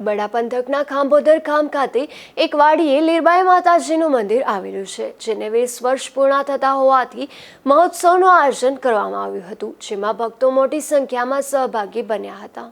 બડા પંથકના ખાંભોદર ખામ ખાતે એક વાડીએ લીરબાઈ માતાજીનું મંદિર આવેલું છે, જેને વીસ વર્ષ પૂર્ણ થતા હોવાથી મહોત્સવનું આયોજન કરવામાં આવ્યું હતું, જેમાં ભક્તો મોટી સંખ્યામાં સહભાગી બન્યા હતા.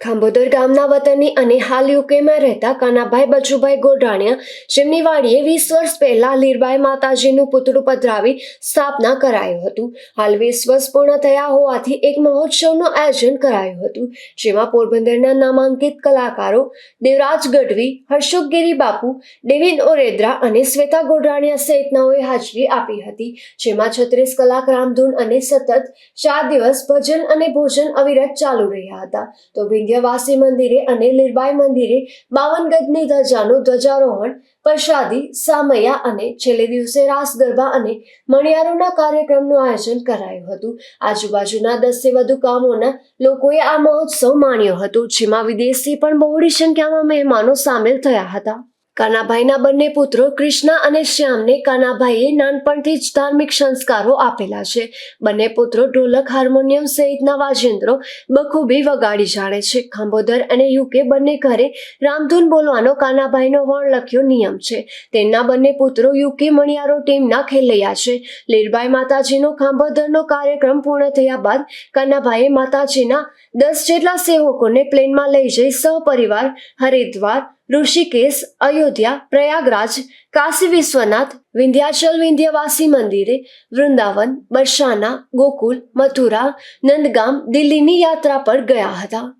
ખાંભોદર ગામના વતની અને હાલ યુકેમાં રહેતા કાનાભાઈ બચુભાઈ ગોઢાણિયા જેમની વાડીએ વીસ વર્ષ પહેલા લીરબાઈ માતાજીનું પુતળું પધરાવી સ્થાપના કરાયું હતું. હાલ વીસ વર્ષ પૂર્ણ થયા હોવાથી એક મહોત્સવનું આયોજન કરાયું હતું, જેમાં પોરબંદરના નામાંકિત કલાકારો દેવરાજ ગઢવી હર્ષુકગીરી બાપુ દેવિન ઓરેદ્રા અને શ્વેતા ગોઢાણિયા સહિતનાઓએ હાજરી આપી હતી, જેમાં છત્રીસ કલાક રામધૂન અને સતત ચાર દિવસ ભજન અને ભોજન અવિરત ચાલુ રહ્યા હતા. તો વિંધ્યવાસી મંદિરે અને લીરબાઈ મંદિરે બાવન ગજની ધજાનું ધ્વજારોહણ, પ્રસાદી, સામૈયા અને છેલ્લે દિવસે રાસ ગરબા અને મણિયારોના કાર્યક્રમનું આયોજન કરાયું હતું. આજુબાજુના દસથી વધુ ગામોના લોકોએ આ મહોત્સવ માણ્યો હતો, જેમાં વિદેશથી પણ બહોળી સંખ્યામાં મહેમાનો સામેલ થયા હતા. કાનાભાઈના બંને પુત્રો કૃષ્ણા અને શ્યામને કાનાભાઈએ નાનપણથી જ ધાર્મિક સંસ્કારો આપેલા છે. બંને પુત્રો ઢોલક હાર્મોનિયમ સહિતના વાજિંત્રો બખૂબી વગાડી જાણે છે. ખાંભોદર અને યુકે બંને ઘરે રામધૂન બોલવાનો કાનાભાઈનો વર્ણલખ્યો નિયમ છે. તેમના બંને પુત્રો યુકે મણિયારો ટીમના ખેલૈયા છે. લીરબાઈ માતાજીનો ખાંભોદરનો કાર્યક્રમ પૂર્ણ થયા બાદ કાનાભાઈએ માતાજીના દસ જેટલા સેવકોને પ્લેનમાં લઈ જઈ સહપરિવાર હરિદ્વાર ઋષિકેશ, અયોધ્યા, પ્રયાગરાજ, કાશી વિશ્વનાથ, વિંધ્યાચલ વિંધ્યવાસી મંદિરે, વૃંદાવન, બરસાના, ગોકુલ, મથુરા, નંદગામ દિલ્હીની યાત્રા પર ગયા હતા.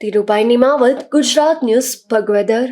ધીરુભાઈ નિમાવત ગુજરાત ન્યૂઝ, ભગવદર.